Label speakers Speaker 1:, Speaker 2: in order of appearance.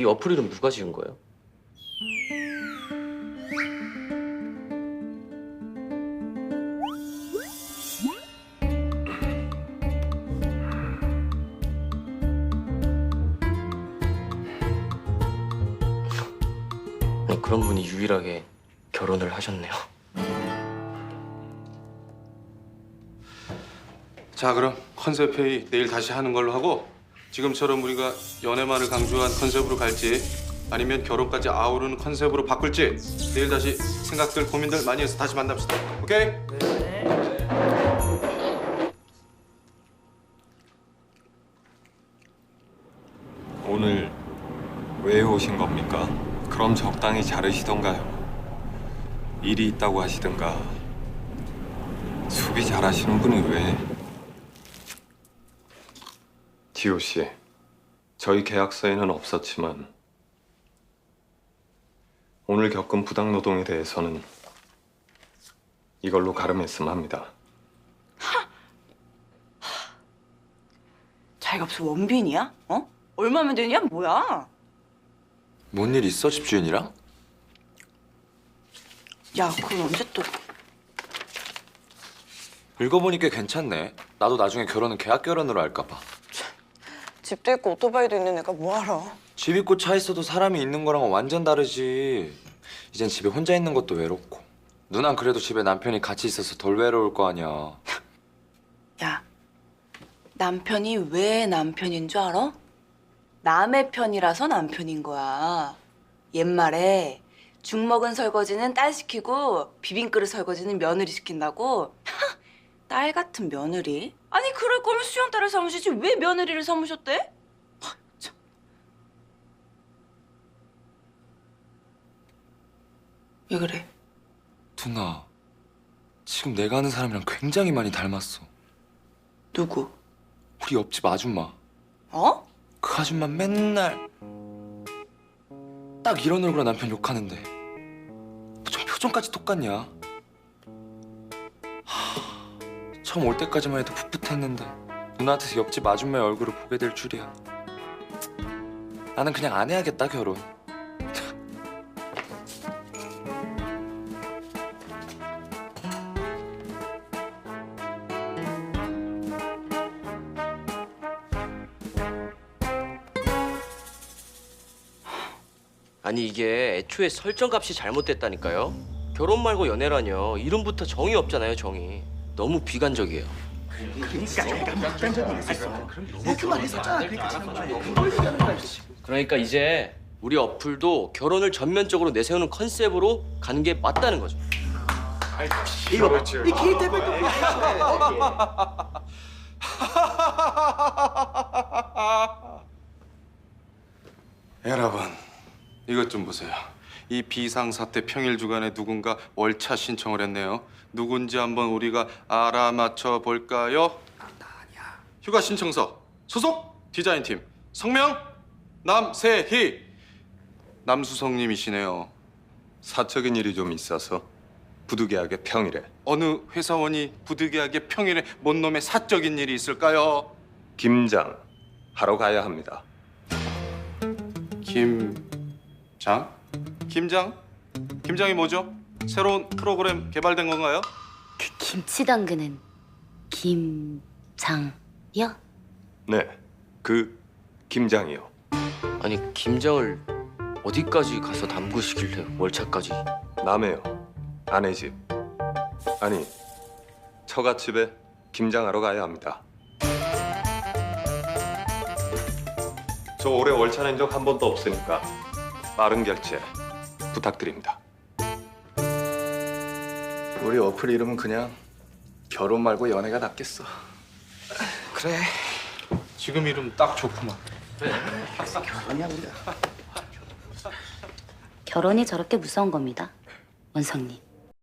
Speaker 1: 이 어플 이름 누가 지은 거예요? 아니, 그런 분이 유일하게 결혼을 하셨네요.
Speaker 2: 자 그럼 컨셉 회의 내일 다시 하는 걸로 하고 지금처럼 우리가 연애만을 강조한 컨셉으로 갈지 아니면 결혼까지 아우르는 컨셉으로 바꿀지 내일 다시 생각들 고민들 많이 해서 다시 만납시다 오케이?
Speaker 3: 오늘 왜 오신 겁니까? 그럼 적당히 자르시던가요. 일이 있다고 하시든가. 수비 잘하시는 분이 왜? 지호 씨, 저희 계약서에는 없었지만 오늘 겪은 부당 노동에 대해서는 이걸로 가름했으면 합니다.
Speaker 4: 자기가 무슨 원빈이야? 어? 얼마면 되냐? 뭐야?
Speaker 5: 뭔 일 있어 집주인이랑?
Speaker 4: 야, 그걸 언제 또
Speaker 5: 읽어보니까 괜찮네. 나도 나중에 결혼은 계약 결혼으로 할까 봐.
Speaker 4: 집도 있고 오토바이도 있는 애가 뭐 알아?
Speaker 5: 집 있고 차 있어도 사람이 있는 거랑은 완전 다르지. 이젠 집에 혼자 있는 것도 외롭고. 누난 그래도 집에 남편이 같이 있어서 덜 외로울 거 아니야.
Speaker 4: 야, 남편이 왜 남편인 줄 알아? 남의 편이라서 남편인 거야. 옛말에 죽 먹은 설거지는 딸 시키고 비빔그릇 설거지는 며느리 시킨다고. 딸 같은 며느리? 아니 그럴 거면 수영 딸을 삼으시지 왜 며느리를 삼으셨대? 하, 참. 왜 그래?
Speaker 5: 누나, 지금 내가 아는 사람이랑 굉장히 많이 닮았어.
Speaker 4: 누구?
Speaker 5: 우리 옆집 아줌마.
Speaker 4: 어?
Speaker 5: 그 아줌마 맨날 딱 이런 얼굴로 남편 욕하는데 좀 표정까지 똑같냐? 처음 올 때까지만 해도 풋풋했는데 누나한테서 옆집 아줌마의 얼굴을 보게 될 줄이야. 나는 그냥 안 해야겠다 결혼.
Speaker 1: 아니 이게 애초에 설정값이 잘못됐다니까요. 결혼 말고 연애라뇨. 이름부터 정이 없잖아요, 정이. 너무 비관적이에요. 그러니까 이제 우리 어플도 결혼을 전면적으로 내세우는 컨셉으로 가는 게 맞다는 거죠.
Speaker 2: 여러분 이것 좀 보세요 이 비상사태 평일 주간에 누군가 월차 신청을 했네요 누군지 한번 우리가 알아맞혀 볼까요? 휴가 신청서 소속 디자인팀 성명 남세희 남수성님이시네요
Speaker 3: 사적인 일이 좀 있어서 부득이하게 평일에
Speaker 2: 어느 회사원이 부득이하게 평일에 뭔 놈의 사적인 일이 있을까요?
Speaker 3: 김장 하러 가야 합니다.
Speaker 2: 김장? 김장? 김장이 뭐죠? 새로운 프로그램 개발된 건가요?
Speaker 6: 그 김치 담그는 김장이요?
Speaker 3: 네, 그 김장이요.
Speaker 1: 아니 김장을 어디까지 가서 담그시길래 월차까지?
Speaker 3: 남해요. 아내 집. 아니, 처갓집에 김장하러 가야 합니다. 저 올해 월차 낸 적 한 번도 없으니까 빠른 결제 부탁드립니다.
Speaker 7: 우리 어플 이름은 그냥 결혼 말고 연애가 낫겠어.
Speaker 5: 그래.
Speaker 2: 지금 이름 딱 좋구만.
Speaker 6: 결혼이 저렇게 무서운 겁니다. 원성님.